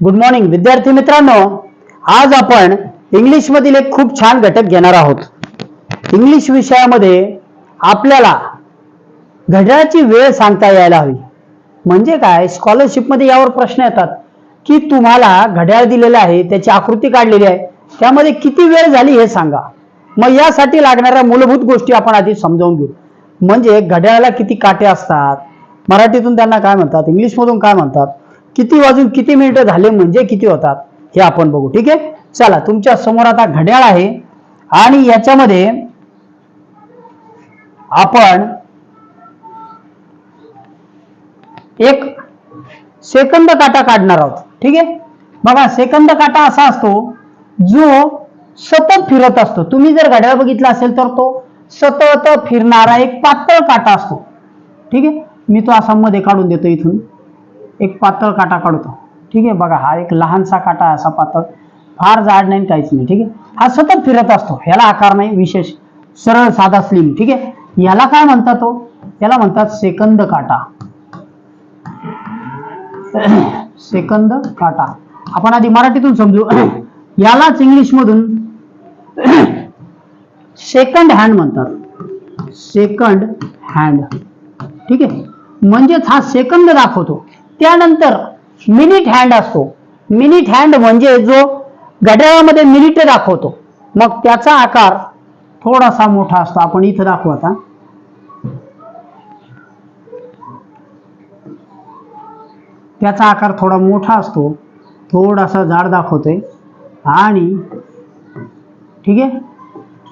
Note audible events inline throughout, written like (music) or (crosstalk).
Good morning विद्यार्थी मित्रांनो. आज आपण इंग्लिश मधील एक खूप छान घटक घेणार आहोत. इंग्लिश विषयामध्ये आपल्याला घड्याळाची वेळ सांगता यायला हवी. म्हणजे काय? स्कॉलरशिपमध्ये यावर प्रश्न येतात की तुम्हाला घड्याळ दिलेलं आहे त्याची आकृती काढलेली आहे त्यामध्ये किती वेळ झाली हे सांगा. मग यासाठी लागणाऱ्या मूलभूत गोष्टी आपण आधी समजावून घेऊ. म्हणजे घड्याळाला किती काटे असतात? मराठीतून त्यांना काय म्हणतात? इंग्लिशमधून काय म्हणतात? किती वाजून किती मिनिटं झाले म्हणजे किती होतात हे आपण बघू ठीक आहे? चला तुमच्यासमोर आता घड्याळ आहे आणि याच्यामध्ये आपण एक सेकंद काटा काढणार आहोत ठीक आहे? बघा सेकंद काटा असा असतो जो सतत फिरत असतो. तुम्ही जर घड्याळ बघितला असेल तर तो सतत फिरणारा एक पातळ काटा असतो ठीक आहे? मी तो असा मध्ये काढून देतो इथून. एक पातळ काटा काढतो. ठीक आहे? बघा हा एक लहानसा काटा आहे असा पातळ. फार जाड नाही काहीच नाही ठीक आहे? हा सतत फिरत असतो. ह्याला आकार नाही विशेष सरळ साधा स्लिम ठीक आहे? याला काय म्हणतात तो? याला म्हणतात सेकंद काटा. (clears throat) सेकंद काटा. आपण आधी मराठीतून समजू. (clears throat) यालाच इंग्लिश मधून सेकंड हँड म्हणतात. सेकंड हँड ठीक आहे? म्हणजेच हा सेकंद दाखवतो. त्यानंतर मिनिट हँड असतो. मिनिट हँड म्हणजे जो घड्याळामध्ये मिनिट दाखवतो. मग त्याचा आकार थोडासा मोठा असतो. आपण इथं दाखवू आता. त्याचा आकार थोडा मोठा असतो. थोडासा जाड दाखवतोय. आणि ठीक आहे?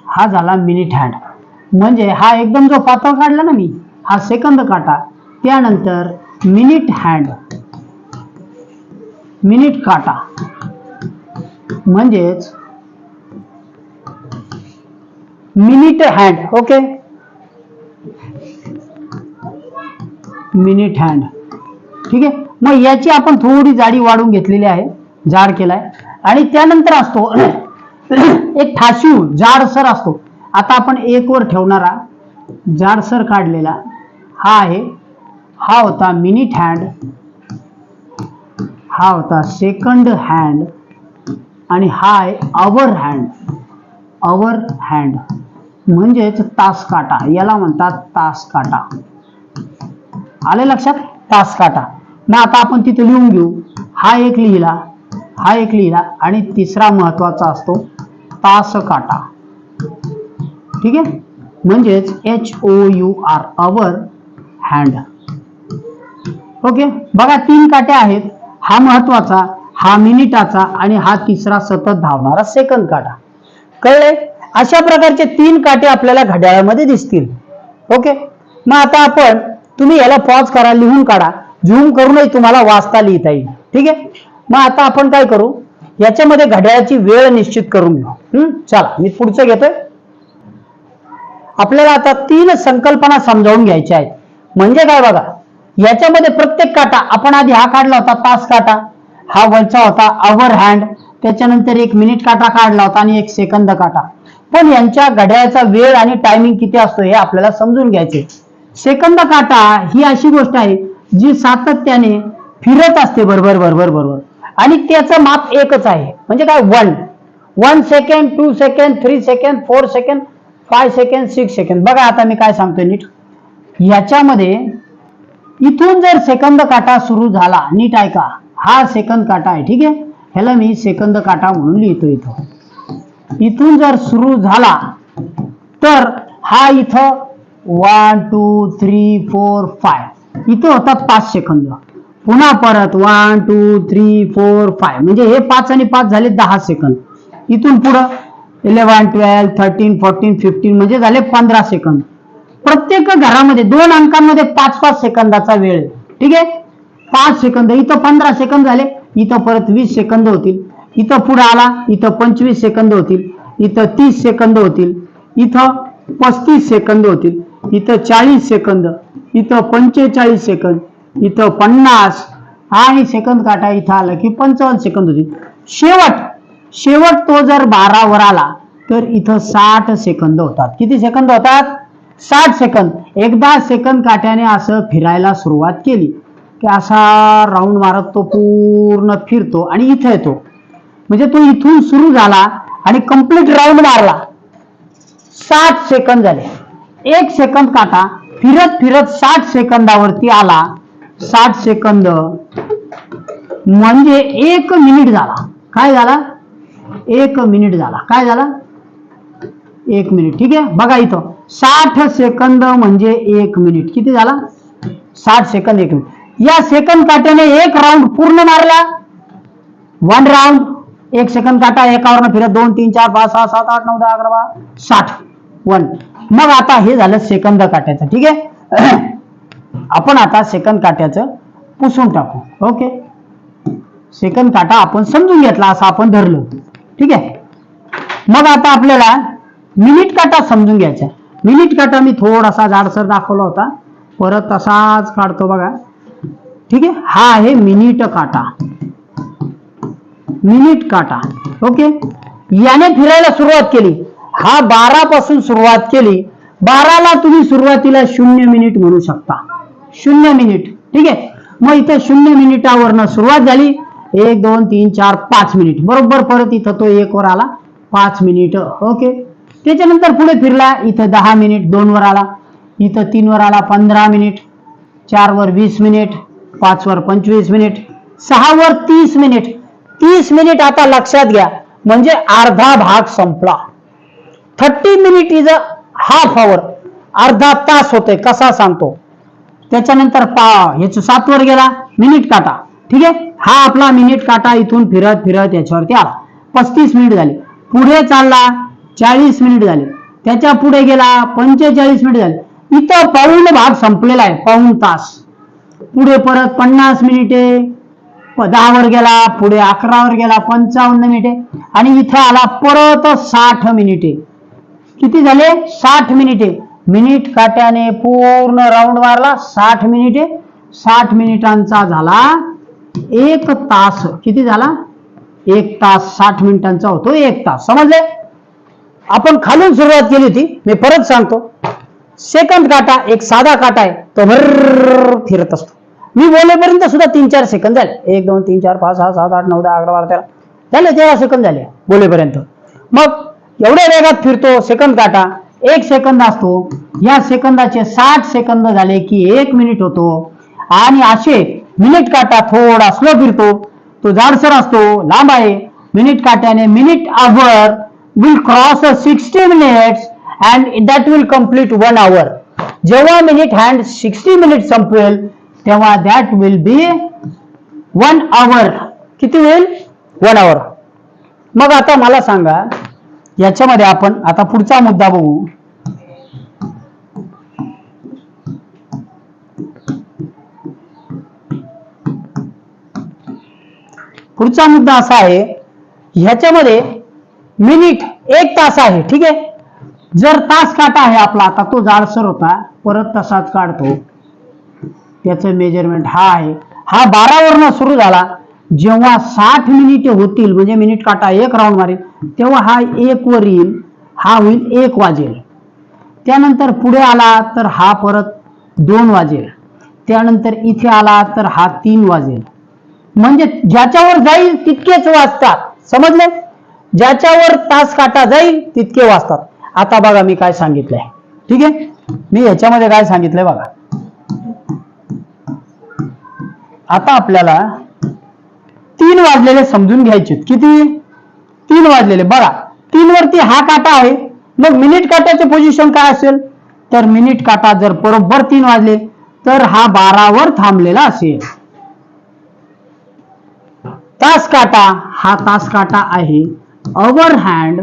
हा झाला मिनिट हँड म्हणजे हा एकदम जो पातळ काढला ना मी हा सेकंद काटा. त्यानंतर मिनिट हँड. मिनिट काटा. म्हणजेच minute hand okay? Minute hand. ठीक आहे? मग याची आपण थोडी जाडी वाढवून घेतलेली आहे. जाड केलाय. आणि त्यानंतर असतो (clears throat) एक ठाशीव जाडसर असतो. आता आपण एक वर ठेवणारा जाडसर काढलेला. हा आहे हा होता मिनिट हँड हा होता सेकंड हँड आणि हा आहे अवर हँड अवर हँड म्हणजेच तास काटा. याला म्हणतात तास काटा. आले लक्षात? तास काटा. मग आता आपण तिथे लिहून घेऊ. हा एक लिहिला. हा एक लिहिला. आणि तिसरा महत्त्वाचा असतो तास काटा. ठीक आहे? म्हणजेच H O U R hour hand okay? बघा तीन काटे आहेत. हा महत्त्वाचा हा मिनिटाचा आणि हा तिसरा सतत धावणारा सेकंद काटा. कळले अशा प्रकारचे तीन काटे आपल्याला घड्याळामध्ये दिसतील. ओके? मग आता आपण तुम्ही याला पॉज करा लिहून काढा. झूम करूनही तुम्हाला वाचता लिहिता येईल. ठीक आहे? मग आता आपण काय करू? याच्यामध्ये घड्याळाची वेळ निश्चित करून घेऊ. चला मी पुढचं घेतोय. आपल्याला आता तीन संकल्पना समजावून घ्यायच्या आहेत. म्हणजे काय बघा? याच्यामध्ये प्रत्येक काटा आपण आधी हा काढला होता तास काटा. हा वरचा होता अवर हँड त्याच्यानंतर एक मिनिट काटा काढला होता आणि एक सेकंद काटा. पण यांच्या घड्याळाचा वेळ आणि टायमिंग किती असतो हे आपल्याला समजून घ्यायचे. सेकंद काटा ही अशी गोष्ट आहे जी सातत्याने फिरत असते बरोबर बरोबर बरोबर. आणि त्याचं माप एकच आहे. म्हणजे काय? One one second two second three second four second five second six second बघा आता मी काय सांगतोय नीट. याच्यामध्ये इथून जर सेकंद काटा सुरू झाला नीट ऐका हा सेकंद काटा आहे ठीक आहे? ह्याला मी सेकंद काटा म्हणून लिहितो इथं. इथून जर सुरू झाला तर हा इथं one two three four five इथं होतात पाच सेकंद. पुन्हा परत one two three four five म्हणजे हे पाच आणि पाच झाले दहा सेकंद. इथून पुढं eleven twelve thirteen fourteen fifteen म्हणजे झाले पंधरा सेकंद. प्रत्येक घरामध्ये दोन अंकांमध्ये पाच पाच सेकंदाचा वेळ. ठीक आहे? पाच सेकंद इथं पंधरा सेकंद झाले इथं परत वीस सेकंद होतील. इथं पुढे आला इथं पंचवीस सेकंद होतील. इथं तीस सेकंद होतील. इथं पस्तीस सेकंद होतील. इथं चाळीस सेकंद इथं पंचेचाळीस सेकंद इथं पन्नास. आणि सेकंद काटा इथं आलं की पंचावन्न सेकंद होतील. शेवट शेवट तो जर बारावर आला तर इथं साठ सेकंद होतात. किती सेकंद होतात? साठ सेकंद. एकदा सेकंद काट्याने असं फिरायला सुरुवात केली की असा राऊंड मारत तो पूर्ण फिरतो आणि इथं येतो. म्हणजे तो इथून सुरू झाला आणि कंप्लीट राऊंड मारला. साठ सेकंद झाले. एक सेकंद काटा. फिरत फिरत साठ सेकंदावरती आला. साठ सेकंद. म्हणजे एक मिनिट झाला. काय झाला? एक मिनिट झाला. काय झाला? एक मिनिट ठीक आहे? बघा इथं. साठ सेकंद म्हणजे एक मिनिट. किती झाला? साठ सेकंद एक मिनिट. या सेकंद काट्याने एक राऊंड पूर्ण मारला. वन राऊंड एक सेकंद काटा एकावरनं फिरत दोन तीन चार पाच सहा सात आठ नऊ दहा अकरा बारा साठ. वन मग आता हे झालं सेकंद काट्याचं ठीक आहे? (clears throat) आपण आता सेकंद काट्याचं पुसून टाकू. ओके सेकंद काटा आपण समजून घेतला असं आपण धरलं. ठीक आहे? मग आता आपल्याला मिनिट काटा समजून घ्यायचा मिनिट काटा मी थोडासा जाडसर दाखवला होता. परत तसाच काढतो बघा. ठीक आहे? हा आहे मिनिट काटा. मिनिट काटा. ओके? याने फिरायला सुरुवात केली. हा बारा पासून सुरुवात केली. बाराला तुम्ही सुरुवातीला शून्य मिनिट म्हणू शकता. शून्य मिनिट. ठीक आहे? मग इथे शून्य मिनिटावरनं सुरुवात झाली. एक दोन तीन चार पाच मिनिट. बरोबर परत इथं तो एक वर आला. पाच मिनिट. ओके? त्याच्यानंतर पुढे फिरला. इथं दहा मिनिट दोन वर आला. इथं तीन वर आला पंधरा मिनिट. चार वर वीस मिनिट पाच वर पंचवीस मिनिट सहा वर तीस मिनिट. तीस मिनिट आता लक्षात घ्या. म्हणजे अर्धा भाग संपला. Thirty minute is a half hour. अर्धा तास होतोय कसा सांगतो? त्याच्यानंतर पा ह्याच सातवर गेला. मिनिट काटा. ठीक आहे? हा आपला मिनिट काटा इथून फिरत फिरत याच्यावरती आला. पस्तीस मिनिट झाले. पुढे चालला. चाळीस मिनिट झाले. त्याच्या पुढे गेला पंचेचाळीस मिनिट झाले. इथं पाऊण भाग संपलेला आहे पाऊण तास. पुढे परत पन्नास मिनिटे. दहावर गेला पुढे अकरावर गेला पंचावन्न मिनिटे. आणि इथं आला परत साठ मिनिटे. किती झाले? साठ मिनिटे. मिनिट काट्याने पूर्ण राऊंड मारला साठ मिनिटे. साठ मिनिटांचा झाला एक तास. किती झाला? एक तास. साठ मिनिटांचा होतो एक तास. समजले? आपण खालून सुरुवात केली होती मी परत सांगतो. सेकंद काटा एक साधा काटा आहे तो भर फिरत असतो. मी बोलेपर्यंत सुद्धा तीन चार सेकंद झाले. एक दोन तीन चार पाच सहा सात आठ नऊ दहा अकरा बारा तेरा. झाले तेरा सेकंद झाले बोलेपर्यंत. मग एवढ्या वेगात फिरतो सेकंद काटा. एक सेकंद असतो. या सेकंदाचे साठ सेकंद झाले की एक मिनिट होतो. आणि असे मिनिट काटा थोडा स्लो फिरतो. तो जाडसर असतो लांब आहे. मिनिट काट्याने minute hour will cross sixty minutes and that will complete one hour जेव्हा मिनिट हँड सिक्स्टी मिनिट संपेल तेव्हा that will be one hour किती होईल? वन आवर मग आता मला सांगा याच्यामध्ये आपण आता पुढचा मुद्दा बघू. पुढचा मुद्दा असा आहे ह्याच्यामध्ये मिनिट एक तास आहे ठीक आहे? जर तास काटा आहे आपला आता तो जाडसर होता परत तसाच काढतो. त्याचं मेजरमेंट हा आहे. हा बारावरनं सुरू झाला. जेव्हा साठ मिनिटे होतील म्हणजे मिनिट काटा एक राऊंड मारेल तेव्हा हा एक वर येईल हा होईल एक वाजेल. त्यानंतर पुढे आला तर हा परत दोन वाजेल. त्यानंतर इथे आला तर हा तीन वाजेल. म्हणजे ज्याच्यावर जाईल तितकेच वाजतात समजले? ज्याच्यावर तास काटा जाईल तितके वाचतात. आता बघा मी काय सांगितलंय. ठीक आहे? मी ह्याच्यामध्ये काय सांगितलंय बघा. आता आपल्याला तीन वाजलेले समजून घ्यायचे किती? तीन वाजलेले. बघा तीन वरती हा काटा आहे. मग मिनिट काट्याचे पोझिशन काय असेल? तर मिनिट काटा जर बरोबर तीन वाजले तर हा बारावर थांबलेला असेल. तास काटा हा तास काटा आहे. Our hand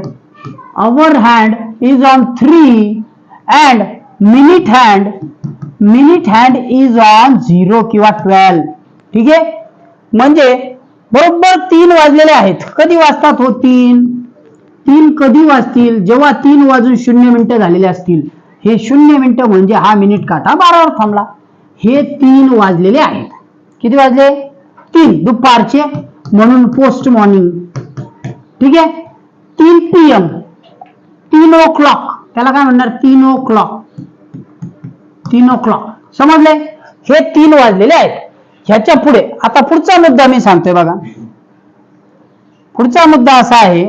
our hand is on three and minute hand minute hand is on zero किंवा ट्वेल्व ठीक आहे? म्हणजे बरोबर तीन वाजलेले आहेत. कधी वाजतात हो तीन? तीन कधी वाजतील? जेव्हा तीन वाजून शून्य मिनिटं झालेले असतील. हे शून्य मिनिटं म्हणजे हा मिनिट काटा बारावर थांबला. हे तीन वाजलेले आहेत. किती वाजले? तीन. दुपारचे. म्हणून पोस्ट मॉर्निंग ठीक आहे? तीन पी एम तीन ओ क्लॉक त्याला काय म्हणणार? तीन ओ क्लॉक तीन ओ क्लॉक समजले? हे तीन वाजलेले आहेत. ह्याच्या पुढे आता पुढचा मुद्दा मी सांगतोय बघा. पुढचा मुद्दा असा आहे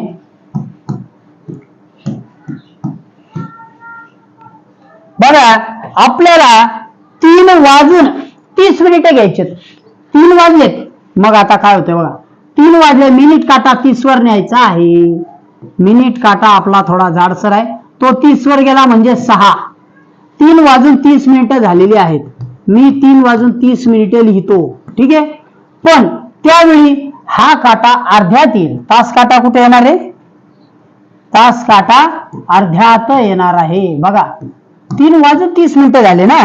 बघा आपल्याला तीन वाजून तीस मिनिटं घ्यायचे तीन वाजलेत. मग आता काय होतंय बघा? तीन वाजले मिनिट काटा तीसवर न्यायचा आहे. मिनिट काटा आपला थोडा जाडसर आहे. तो तीसवर गेला म्हणजे सहा. तीन वाजून तीस मिनिटं झालेली आहेत. मी तीन वाजून तीस मिनिटे लिहितो. ठीक आहे? पण त्यावेळी हा काटा अर्ध्यात येईल. तास काटा कुठे येणार आहे? तास काटा अर्ध्यात येणार आहे. बघा तीन वाजून तीस मिनिटं झाले ना?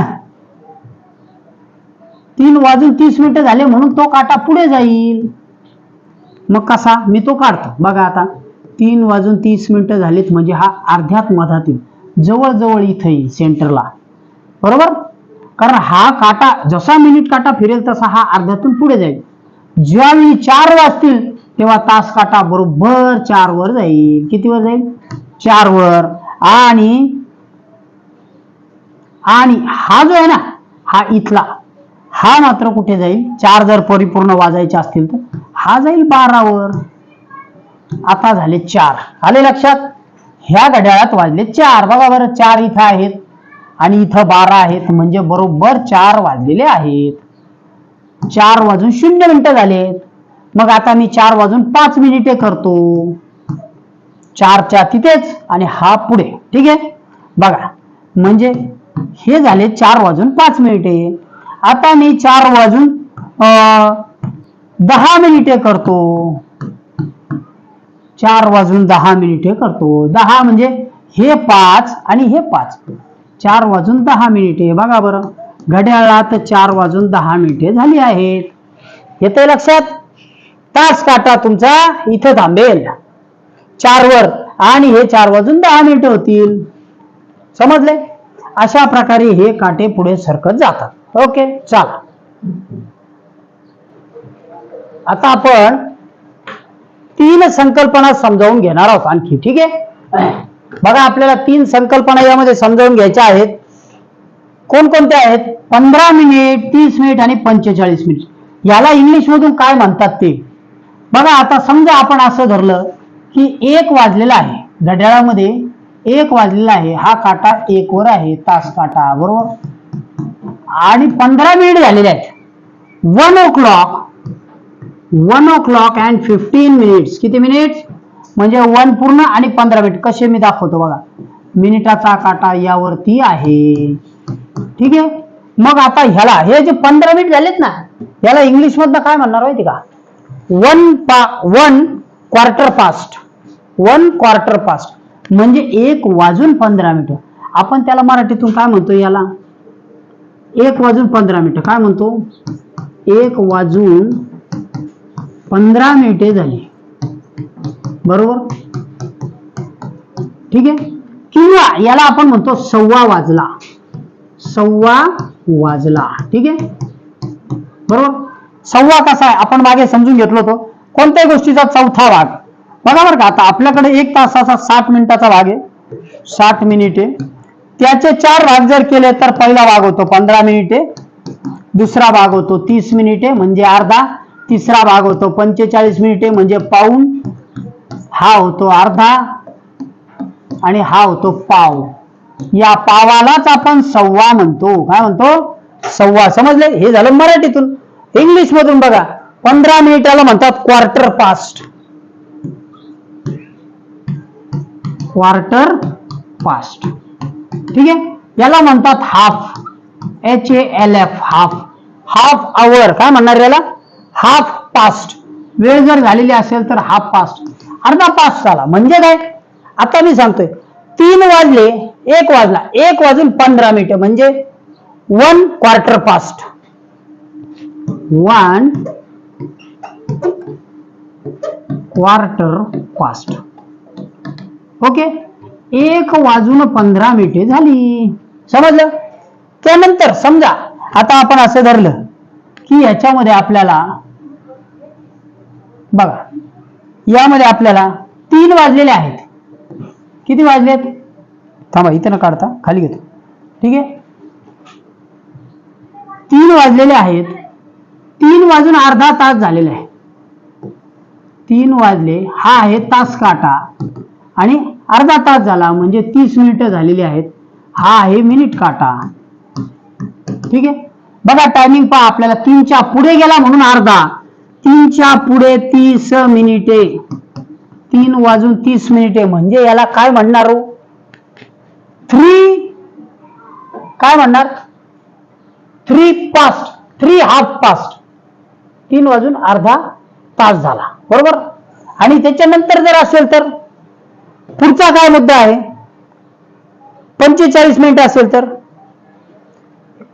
तीन वाजून तीस मिनिटं झाले म्हणून तो काटा पुढे जाईल. मग कसा? मी तो काढतो. बघा आता तीन वाजून तीस मिनिटं झालीत म्हणजे हा अर्ध्यात मधात येईल जवळजवळ इथं येईल सेंटरला. बरोबर? कारण हा काटा जसा मिनिट काटा फिरेल तसा हा अर्ध्यातून पुढे जाईल. ज्यावेळी चार वाजतील तेव्हा तास काटा बरोबर चार वर जाईल. किती वर जाईल? चार वर. आणि आणि हा जो आहे ना हा इथला हा मात्र कुठे जाईल? चार जर परिपूर्ण वाजायचे असतील तर. हा जाईल बारावर. आता झाले चार. आले लक्षात? ह्या घड्याळात वाजले चार. बघा बरं चार इथं आहेत आणि इथं बारा आहेत. म्हणजे बरोबर चार वाजलेले आहेत. चार वाजून शून्य मिनिटं झालेत. मग आता मी चार वाजून पाच मिनिटे करतो. चारच्या तिथेच आणि हा पुढे. ठीक आहे? बघा. म्हणजे हे झाले चार वाजून पाच मिनिटे. आता मी चार वाजून दहा मिनिटे करतो. चार वाजून दहा मिनिटे करतो. दहा म्हणजे हे पाच आणि हे पाच. चार वाजून दहा मिनिटे. बघा बरं. घड्याळात चार वाजून दहा मिनिटे झाली आहेत. येते लक्षात? तास काटा तुमचा इथं थांबेल. चारवर आणि हे चार वाजून दहा मिनिटे होतील. समजले? अशा प्रकारे हे काटे पुढे सरकत जातात. ओके चला. आता आपण तीन संकल्पना समजावून घेणार आहोत आणखी ठीक आहे? बघा आपल्याला तीन संकल्पना यामध्ये समजावून घ्यायच्या आहेत. कोणकोणत्या आहेत? पंधरा मिनिट तीस मिनिट आणि पंचेचाळीस मिनिट. याला इंग्लिश मधून काय म्हणतात ते? बघा आता समजा आपण असं धरलं की एक वाजलेला आहे. घड्याळामध्ये एक वाजलेला आहे. हा काटा एक वर आहे. तास काटा बरोबर? आणि पंधरा मिनिट झालेले आहेत. One o'clock one o'clock and fifteen minutes किती मिनिट्स म्हणजे वन पूर्ण आणि पंधरा मिनिट कसे मी दाखवतो बघा. मिनिटाचा काटा यावरती आहे. ठीक आहे? मग आता ह्याला हे जे पंधरा मिनिट झालेत ना याला इंग्लिश मधनं काय म्हणणार माहिती का? वन पा one quarter past one quarter past म्हणजे एक वाजून पंधरा मिनिटं आपण त्याला मराठीतून काय म्हणतो याला? एक वाजून पंधरा मिनिटं काय म्हणतो? एक वाजून पंधरा मिनिटे झाली. बरोबर? ठीक आहे? किंवा याला आपण म्हणतो सव्वा वाजला. सव्वा वाजला. ठीक आहे? बरोबर? सव्वा कसा आहे? आपण मागे समजून घेतलो होतो. कोणत्याही गोष्टीचा चौथा भाग. बघा बरं का आता आपल्याकडे एक तासाचा साठ मिनिटाचा भाग आहे. साठ मिनिटे. त्याचे चार भाग जर केले तर पहिला भाग होतो पंधरा मिनिटे. दुसरा भाग होतो तीस मिनिटे म्हणजे अर्धा. तिसरा भाग होतो. पंचेचाळीस मिनिटे म्हणजे पाऊण हा होतो अर्धा आणि हा होतो पाव. या पावालाच आपण सव्वा म्हणतो. काय म्हणतो? सव्वा. समजले? हे झालं मराठीतून. इंग्लिश मधून बघा. पंधरा मिनिटाला म्हणतात क्वार्टर पास्ट क्वार्टर पास्ट ठीक आहे? याला म्हणतात half H A L F half half hour काय म्हणणार याला? हाफ पास्ट वेळ जर झालेली असेल तर हाफ पास्ट अर्धा पास्ट झाला. म्हणजे काय? आता मी सांगतोय. तीन वाजले एक वाजला. एक वाजून पंधरा मिनिटं. म्हणजे one quarter past one quarter past okay एक वाजून पंधरा मिनिटे झाली. समजलं? त्यानंतर समजा आता आपण असं धरलं. की याच्यामध्ये आपल्याला बघा यामध्ये आपल्याला तीन वाजलेले आहेत. किती वाजलेत? थांबा इथं न काढता खाली घेतो. ठीक आहे? तीन वाजलेले आहेत. तीन वाजून अर्धा तास झालेले आहे तीन वाजले हा आहे तास काटा. आणि अर्धा तास झाला म्हणजे तीस मिनिटं झालेली आहेत. हा आहे मिनिट काटा. ठीक आहे? बघा टायमिंग पहा आपल्याला तीनच्या पुढे गेला म्हणून अर्धा. तीनच्या पुढे तीस मिनिटे. तीन वाजून तीस मिनिटे म्हणजे याला काय म्हणणार हो? थ्री काय म्हणणार? Three past three half past तीन वाजून अर्धा तास झाला. बरोबर? आणि त्याच्यानंतर जर असेल तर? पुढचा काय मुद्दा आहे? पंचेचाळीस मिनिट असेल तर?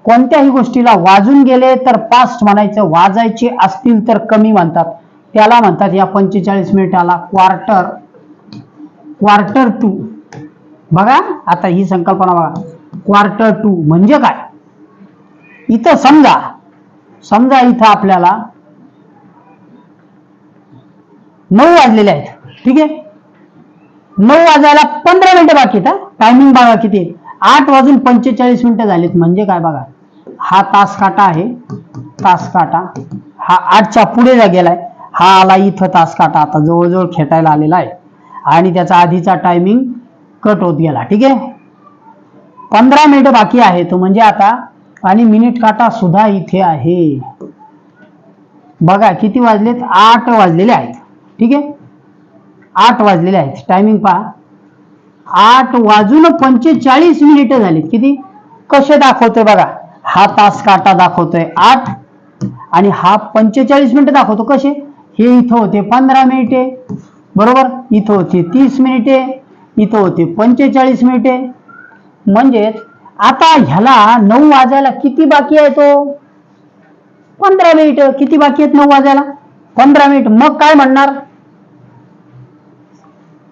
कोणत्याही गोष्टीला वाजून गेले तर पास्ट म्हणायचं वाजायचे असतील तर कमी म्हणतात. त्याला म्हणतात या पंचेचाळीस मिनिटाला क्वार्टर क्वार्टर टू बघा आता ही संकल्पना बघा. क्वार्टर टू म्हणजे काय? इथं समजा समजा इथं आपल्याला नऊ वाजलेले आहेत. ठीक आहे? नऊ वाजायला पंधरा मिनिटं बाकी आहेत टायमिंग बघा किती. आठ वाजून पंचेचाळीस मिनिटं झालीत. म्हणजे काय बघा? हा तासकाटा आहे. तास काटा. हा आठच्या पुढे जा गेलाय. हा आला इथं तास काटा. आता जवळजवळ खेटायला आलेला आहे. आणि त्याचा आधीचा टायमिंग कट होत गेला. ठीक आहे? पंधरा मिनिटं बाकी आहेत. म्हणजे आता आणि मिनिट काटा सुद्धा इथे आहे. बघा किती वाजलेत? आठ वाजलेले आहेत. ठीक आहे? आठ वाजलेले आहेत. टायमिंग पहा. आठ वाजून पंचेचाळीस मिनिटं झालीत. किती? कसे दाखवते बघा. हा तास काटा दाखवतोय आठ आणि हा पंचेचाळीस मिनिटं दाखवतो कसे? हे इथं होते पंधरा मिनिटे बरोबर? इथं होते तीस मिनिटे इथं होते पंचेचाळीस मिनिटे म्हणजेच आता ह्याला नऊ वाजायला किती बाकी आहे तो? पंधरा मिनिट किती बाकी आहेत नऊ वाजायला? पंधरा मिनिट मग काय म्हणणार?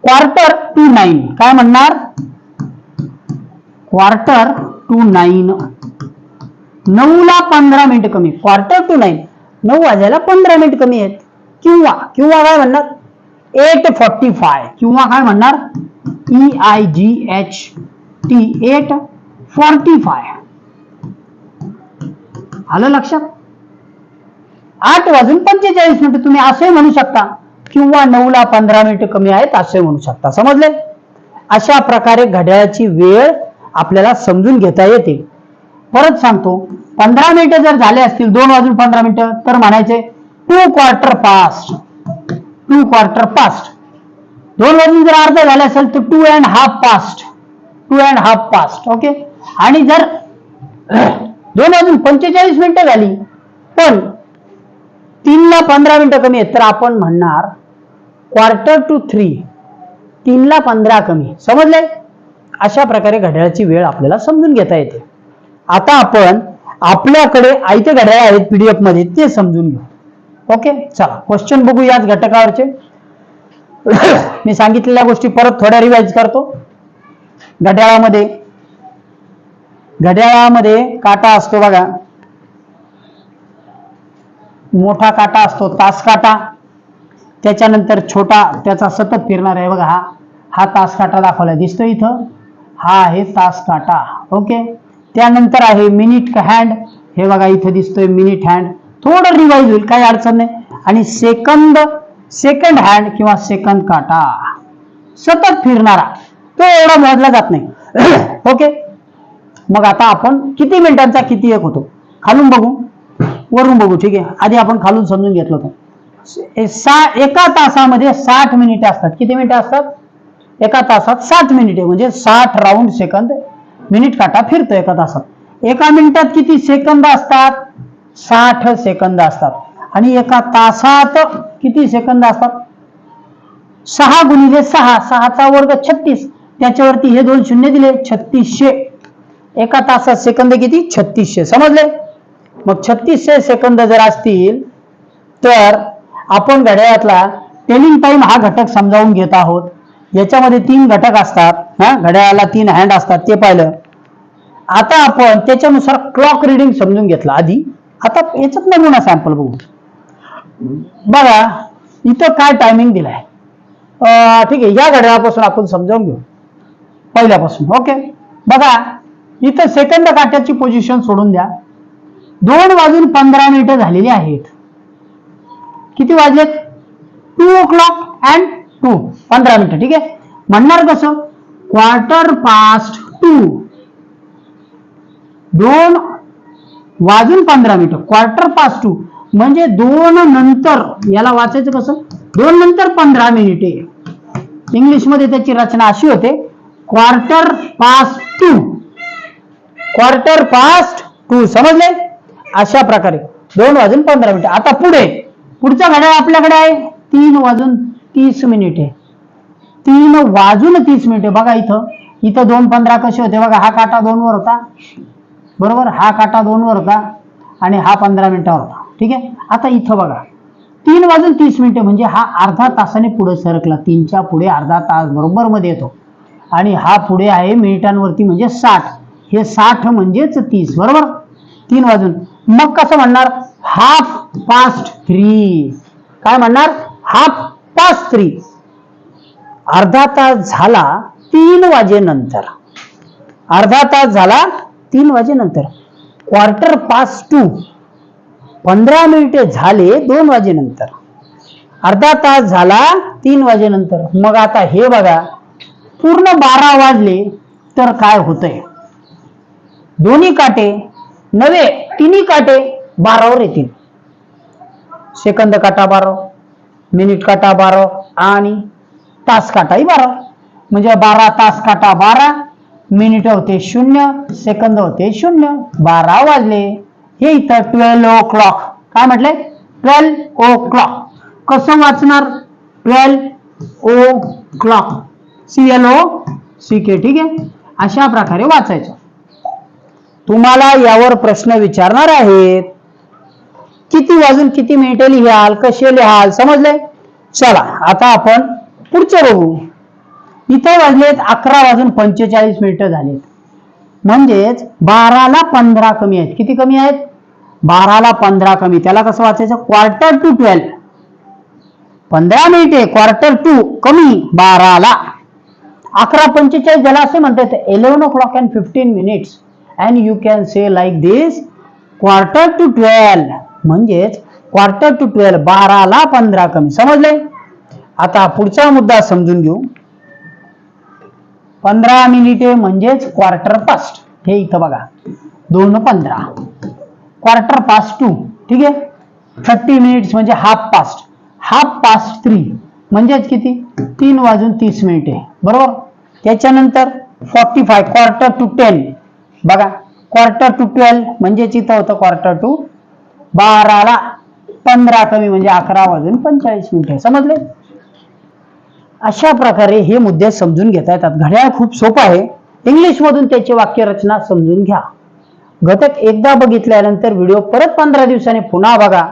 क्वार्टर टू नाईन काय म्हणणार? क्वार्टर टू नाईन नऊला पंधरा मिनिट कमी. क्वार्टर टू नाईन नऊ वाजायला पंधरा मिनिट कमी आहेत. किंवा किंवा काय म्हणणार? एट फॉर्टी फाय किंवा काय म्हणणार? E I G H T eight forty five आलं लक्षात? आठ वाजून पंचेचाळीस मिनिट. तुम्ही असे म्हणू शकता. किंवा नऊला पंधरा मिनिटं कमी आहेत असे म्हणू शकता. समजले? अशा प्रकारे घड्याळाची वेळ आपल्याला समजून घेता येते. परत सांगतो पंधरा मिनिटं जर झाले असतील दोन वाजून पंधरा मिनिटं तर म्हणायचे two quarter past two quarter past दोन वाजून जर अर्धा झाले असेल तर two and half past two and half past okay आणि जर दोन वाजून पंचेचाळीस मिनिटं झाली पण तीनला पंधरा मिनिटं कमी आहेत तर आपण म्हणणार क्वार्टर टू थ्री तीनला पंधरा कमी. समजले अशा प्रकारे घड्याळाची वेळ आपल्याला समजून घेता येते. आता आपण आपल्याकडे आयते घड्याळ आहेत पीडीएफमध्ये ते समजून घेऊ. ओके चला क्वेश्चन बघू याच घटकावरचे. (coughs) मी सांगितलेल्या गोष्टी परत थोड्या रिवाइज करतो. घड्याळामध्ये घड्याळामध्ये काटा असतो बघा. मोठा काटा असतो तास काटा. त्याच्यानंतर छोटा त्याचा सतत फिरणार आहे बघा हा. हा तास काटा दाखवला दिसतो इथं? हा आहे तास काटा. ओके त्यानंतर आहे मिनिट हँड हे बघा इथं दिसतोय मिनिट हँड थोडं रिवाईज होईल काही अडचण नाही. आणि सेकंद सेकंड हँड किंवा सेकंद काटा. सतत फिरणारा. तो एवढा मोजला जात नाही. (clears throat) ओके मग आता आपण किती मिनिटांचा किती एक होतो? खालून बघू. वरून बघू ठीक आहे? आधी आपण खालून समजून घेतलं होतं. सा एका तासामध्ये साठ मिनिटे असतात. किती मिनिटं असतात? एका तासात साठ मिनिटे म्हणजे साठ राऊंड सेकंद मिनिट काटा फिरतो एका तासात. एका मिनिटात किती सेकंद असतात? साठ सेकंद असतात. आणि एका तासात किती सेकंद असतात? सहा गुणिले सहा सहाचा वर्ग छत्तीस. त्याच्यावरती हे दोन शून्य दिले छत्तीसशे. एका तासात सेकंद किती? छत्तीसशे. समजले? मग छत्तीसशे सेकंद जर असतील तर आपण घड्याळातला टेलिंग टाइम हा घटक समजावून घेत आहोत. याच्यामध्ये तीन घटक असतात हा घड्याळाला तीन हँड असतात ते पाहिलं. आता आपण त्याच्यानुसार क्लॉक रिडिंग समजून घेतलं आधी. आता याच्यात नमुना सॅम्पल बघू. बघा इथं काय टायमिंग दिलाय? ठीक आहे या घड्याळापासून आपण समजावून घेऊ. पहिल्यापासून ओके बघा इथं सेकंड काट्याची पोझिशन सोडून द्या. दोन वाजून पंधरा मिनिटं झालेली आहेत. किती वाजलेत? Two o'clock and two पंधरा मिनिटं ठीक आहे? म्हणणार कसं? क्वार्टर पास्ट टू दोन वाजून पंधरा मिनिटं. क्वार्टर पास्ट टू म्हणजे दोन नंतर याला वाचायचं कसं? दोन नंतर पंधरा मिनिटे. इंग्लिशमध्ये त्याची रचना अशी होते. Quarter past two quarter past two समजले? अशा प्रकारे. दोन वाजून पंधरा मिनिटं. आता पुढे. पुढचा घड्याळ आपल्याकडे आहे. तीन वाजून तीस मिनिटे. तीन वाजून तीस मिनिटे. बघा इथं. इथं दोन पंधरा कसे होते? बघा हा काटा दोन वर होता. बरोबर? हा काटा दोन वर होता आणि हा पंधरा मिनिटावर होता. ठीक आहे? आता इथं बघा. तीन वाजून तीस मिनिटे म्हणजे हा अर्धा तासाने पुढे सरकला. तीनच्या पुढे अर्धा तास बरोबर मध्ये येतो. आणि हा पुढे आहे मिनिटांवरती म्हणजे साठ. हे साठ म्हणजेच तीस. बरोबर? तीन वाजून. मग कसं म्हणणार? Half past three. काय म्हणणार? हाफ पाच थ्री अर्धा तास झाला तीन वाजेनंतर. अर्धा तास झाला तीन वाजेनंतर. क्वार्टर पास टू पंधरा मिनिटे झाले दोन वाजेनंतर. अर्धा तास झाला तीन वाजेनंतर. मग आता हे बघा. पूर्ण बारा वाजले तर काय होतंय? दोन्ही काटे नवे तिन्ही काटे बारावर येतील. सेकंद काटा बारा मिनिट काटा बारा आणि तास काटाही बारा. म्हणजे बारा तास काटा बारा मिनिट होते शून्य सेकंद होते शून्य बारा वाजले. हे इथं ट्वेल्व ओ क्लॉक काय म्हटले? ट्वेल्व ओ क्लॉक कसं वाचणार? Twelve o'clock C L O C K ठीक आहे? अशा प्रकारे वाचायचं. तुम्हाला यावर प्रश्न विचारणार आहेत किती वाजून किती मिनिटे लिहाल कसे लिहाल समजले चला आता आपण पुढचं बघू. इथे वाजलेत अकरा वाजून पंचेचाळीस मिनिटं झालेत. म्हणजेच बाराला पंधरा कमी आहेत. किती कमी आहेत? बाराला पंधरा कमी. त्याला कसं वाचायचं? क्वार्टर टू ट्वेल्व पंधरा मिनिटे क्वार्टर टू कमी बाराला. अकरा पंचेचाळीस झाला असे म्हणतात eleven o'clock and fifteen minutes and you can say like this quarter to twelve म्हणजेच क्वार्टर टू ट्वेल्व बाराला पंधरा कमी. समजले? आता पुढचा मुद्दा समजून घेऊ. पंधरा मिनिटे म्हणजेच क्वार्टर पास्ट हे इथं बघा. दोन पंधरा. क्वार्टर पास्ट टू ठीक आहे? थर्टी मिनिट्स म्हणजे half past half past three म्हणजेच किती? तीन वाजून तीस मिनिटे. बरोबर? त्याच्यानंतर forty five quarter to ten बघा. क्वार्टर टू ट्वेल्व म्हणजेच इथं होतं क्वार्टर टू बाराला पंधरा कमी म्हणजे अकरा वाजून पंचेचाळीस मिनिटे समजले? अशा प्रकारे हे मुद्दे समजून घेता येतात. घड्याळ खूप सोपं आहे. इंग्लिश मधून त्याची वाक्यरचना समजून घ्या. घटक एकदा बघितल्यानंतर व्हिडिओ परत पंधरा दिवसांनी पुन्हा बघा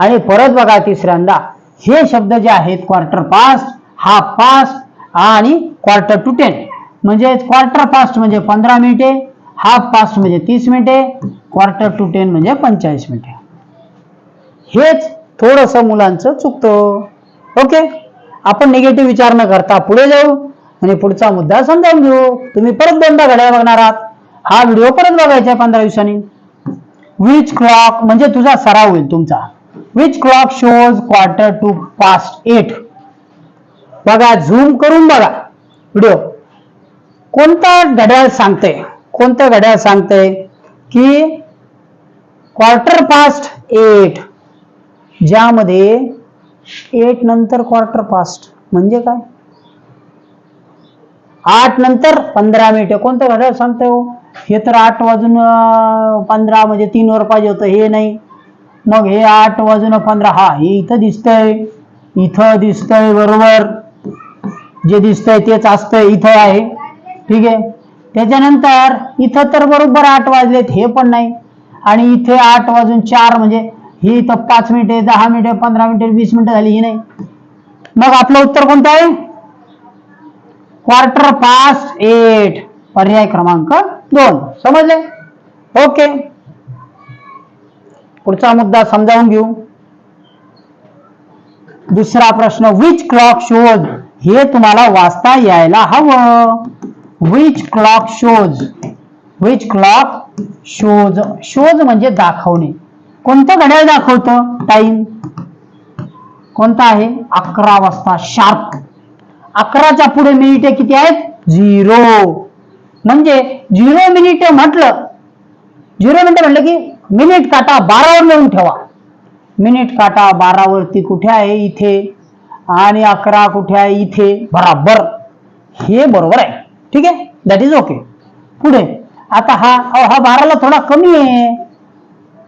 आणि परत बघा तिसऱ्यांदा. हे शब्द जे आहेत क्वार्टर पास्ट हाफ पास्ट आणि क्वार्टर टू टेन म्हणजे क्वार्टर पास्ट म्हणजे पंधरा मिनिटे हाफ पास्ट म्हणजे तीस मिनिटे क्वार्टर टू टेन म्हणजे पंचेचाळीस मिनिटे. हेच थोडस मुलांचं चुकतं. ओके? आपण निगेटिव्ह विचार न करता पुढे जाऊ आणि पुढचा मुद्दा समजावून घेऊ. तुम्ही परत दोनदा घड्याळ बघणार आहात. हा व्हिडिओ परत बघायचा पंधरा दिवसांनी. विच क्लॉक म्हणजे तुझा सराव होईल तुमचा. Which clock shows quarter to past eight बघा झूम करून बघा. व्हिडिओ कोणता घड्याळ सांगते कोणतं घड्याळ सांगते की क्वार्टर पास्ट एट ज्यामध्ये एट नंतर क्वार्टर पास्ट म्हणजे काय? आठ नंतर पंधरा मिनिटं कोणतं घड्याळ सांगते हो. हे तर आठ वाजून पंधरा म्हणजे तीन वर पाहिजे होतं. हे नाही. मग हे आठ वाजून पंधरा. हा हे इथं दिसतंय. इथं दिसतंय बरोबर. जे दिसतंय तेच असतंय. इथं आहे. ठीक आहे? त्याच्यानंतर इथं तर बरोबर आठ वाजलेत. हे पण नाही. आणि इथे आठ वाजून चार म्हणजे ही तर पाच मिनिटे दहा मिनिटे पंधरा मिनिटे वीस मिनिटं झाली ही नाही? मग आपलं उत्तर कोणतं आहे? क्वार्टर पास्ट एट पर्याय क्रमांक दोन. समजले? ओके पुढचा मुद्दा समजावून घेऊ. दुसरा प्रश्न विच क्लॉक शोज हे तुम्हाला वाचता यायला हवं. Which clock shows which clock shows shows म्हणजे दाखवणे. कोणतं घड्याळ दाखवतं टाइम कोणता आहे? अकरा वाजता शार्प अकराच्या पुढे मिनिटे किती आहेत? झिरो म्हणजे झिरो मिनिटे म्हटलं झिरो मिनिट म्हटलं की मिनिट काटा बारावर नेऊन ठेवा. मिनिट काटा बारावरती कुठे आहे? इथे. आणि अकरा कुठे आहे? इथे. बराबर. हे बरोबर आहे. ठीक आहे? दॅट इज ओके पुढे. आता हा हा बाराला थोडा कमी आहे.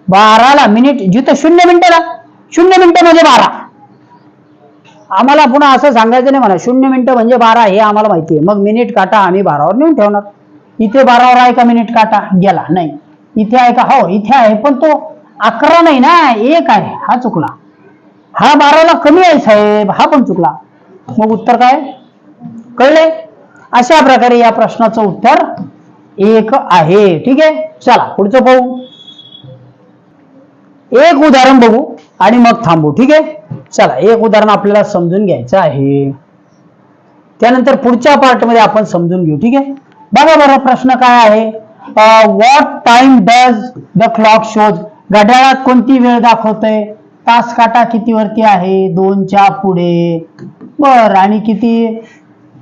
बाराला मिनिट जिथं शून्य मिनिटाला शून्य मिनिटं म्हणजे बारा. आम्हाला पुन्हा असं सांगायचं नाही म्हणा शून्य मिनिटं म्हणजे बारा हे आम्हाला माहिती आहे. मग मिनिट काटा आम्ही बारावर नेऊन ठेवणार. इथे बारावर आहे का मिनिट काटा? गेला. नाही. इथे आहे का? हो इथे आहे. पण तो अकरा नाही ना एक आहे. हा चुकला. हा बाराला कमी आहे साहेब. हा पण चुकला. मग उत्तर काय? कळले अशा प्रकारे या प्रश्नाचं उत्तर एक आहे. ठीक आहे? चला पुढचं पाहू. एक उदाहरण बघू आणि मग थांबू ठीक आहे? चला एक उदाहरण आपल्याला समजून घ्यायचं आहे. त्यानंतर पुढच्या पार्टमध्ये आपण समजून घेऊ ठीक आहे? बघा बरं प्रश्न काय आहे? What time does the clock shows घड्याळात कोणती वेळ दाखवतोय? तास काटा किती वरती आहे? दोनच्या पुढे. बर आणि किती?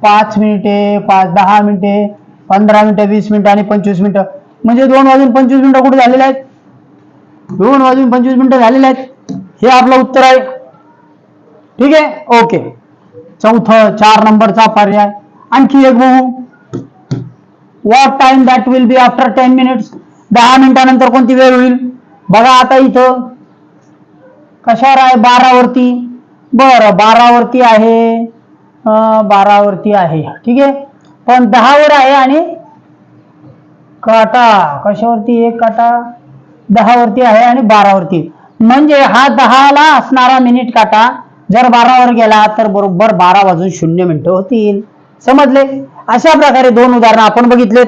पाच मिनिटे पाच दहा मिनिटे पंधरा मिनिटं वीस मिनिटं आणि पंचवीस मिनिटं. म्हणजे दोन वाजून पंचवीस मिनिटं कुठे झालेले आहेत? दोन वाजून पंचवीस मिनिटं झालेले आहेत. हे आपलं उत्तर आहे. ठीक आहे? ओके. चौथं चार नंबरचा पर्याय. आणखी एक बघू. What time that will be after ten minutes दहा मिनिटानंतर कोणती वेळ होईल? बघा आता इथं. कशावर आहे? बारावरती. बरं बारावरती आहे. बारावरती आहे. ठीक आहे? पण दहावर आहे आणि काटा. कशावरती एक काटा? दहावरती आहे आणि बारावरती. म्हणजे हा दहाला असणारा मिनिट काटा जर बारावर गेला तर बरोबर बारा वाजून शून्य मिनिटं होतील. समजले? अशा प्रकारे दोन उदाहरणं आपण बघितलेत.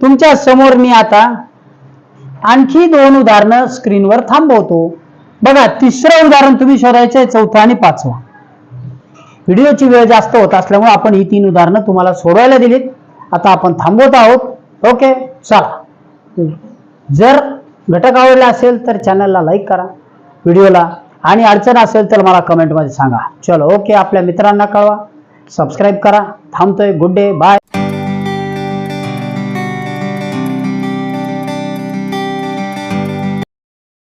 तुमच्यासमोर मी आता आणखी दोन उदाहरणं स्क्रीनवर थांबवतो. बघा तिसरं उदाहरण तुम्ही शोधायचं आहे चौथं आणि पाचवा. व्हिडिओची वेळ जास्त होत असल्यामुळे आपण ही तीन उदाहरणं तुम्हाला सोडवायला दिलीत. आता आपण थांबवत आहोत. ओके चला. जर घटक आवडला असेल तर चॅनलला लाईक करा व्हिडिओला आणि अडचण असेल तर मला कमेंटमध्ये सांगा. चलो ओके आपल्या मित्रांना कळवा. सबस्क्राईब करा. थांबतोय. Good day bye